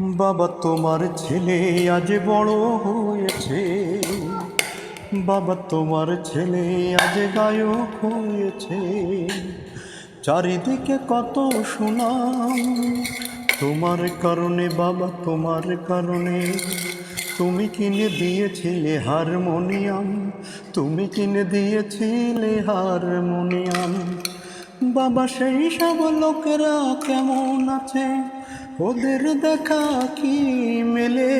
বাবা, তোমার ছেলে আজ বড় হয়েছে। বাবা, তোমার ছেলে আজ গায়ক হয়েছে। চারিদিকে কত সুনাম, তোমার কারণে বাবা, তোমার কারণে। তুমি কিনে দিয়েছিলে হারমোনিয়াম, তুমি কিনে দিয়েছিলে হারমোনিয়াম। বাবা, সেই সব লোকেরা কেমন আছে? ওদের দেখা কি মেলে?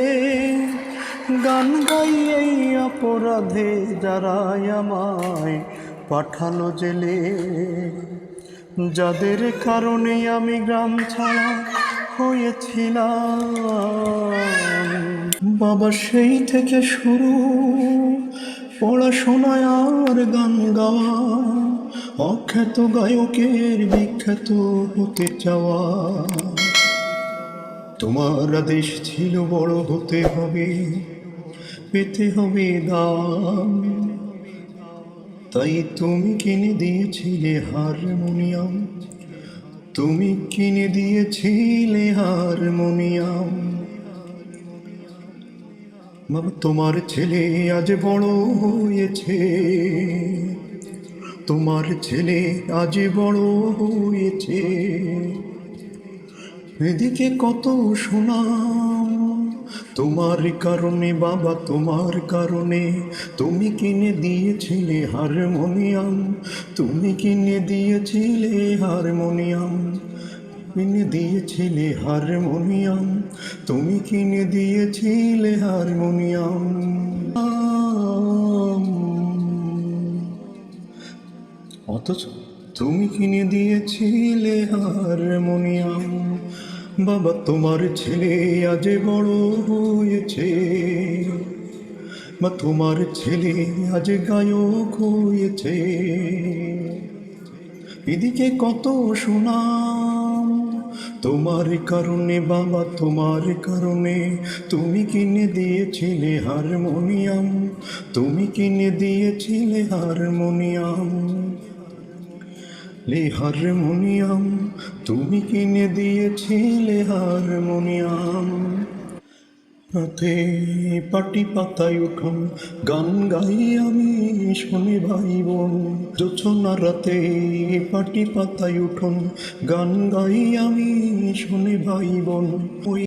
গান গাই এই অপরাধে যারা আমায় পাঠালো জেলে। যাদের কারণে আমি গ্রাম ছাড়া হয়েছিলাম। বাবা সেই থেকে শুরু। পড়াশোনায় আর গান গাওয়া, অখ্যাত গায়কের বিখ্যাত হতে চাওয়া। তোমার আদেশ ছিল বড় হতে হবে, পেতে হবে দাম। তাই তুমি কিনে দিয়েছিলে হারমোনিয়াম, তুমি কিনে দিয়েছিলে হারমোনিয়াম। বাবা, তোমার ছেলে আজ বড় হয়েছে, তোমার ছেলে আজ বড় হয়েছে। এদিকে কত সুনাম। তোমার কারণে বাবা, তোমার কারণে। তুমি কিনে দিয়েছিলে হারমোনিয়াম। তুমি কিনে দিয়েছিলে হারমোনিয়াম। কিনে দিয়েছিলে হারমোনিয়াম। তুমি কিনে দিয়েছিলে হারমোনিয়াম। অথচ তুমি কিনে দিয়েছিলে হারমোনিয়াম। বাবা, তোমার ছেলে আজ বড় হয়েছে। বা তোমার ছেলে আজ গায়ক হয়েছে। এদিকে কত সুনাম, তোমার কারণে বাবা, তোমার কারণে। তুমি কিনে দিয়েছিলে হারমোনিয়াম, তুমি কিনে দিয়েছিলে হারমোনিয়াম। লে হারমোনিয়াম তুমি কিনে দিয়েছিলে হারমোনিয়াম। হাতে পাটি পাতায় উঠুন গান গাই আমি, শুনে ভাই বোন জোছনা রাতে পাটি পাতায় উঠুন গান গাই আমি, শুনে ভাই বোন ওই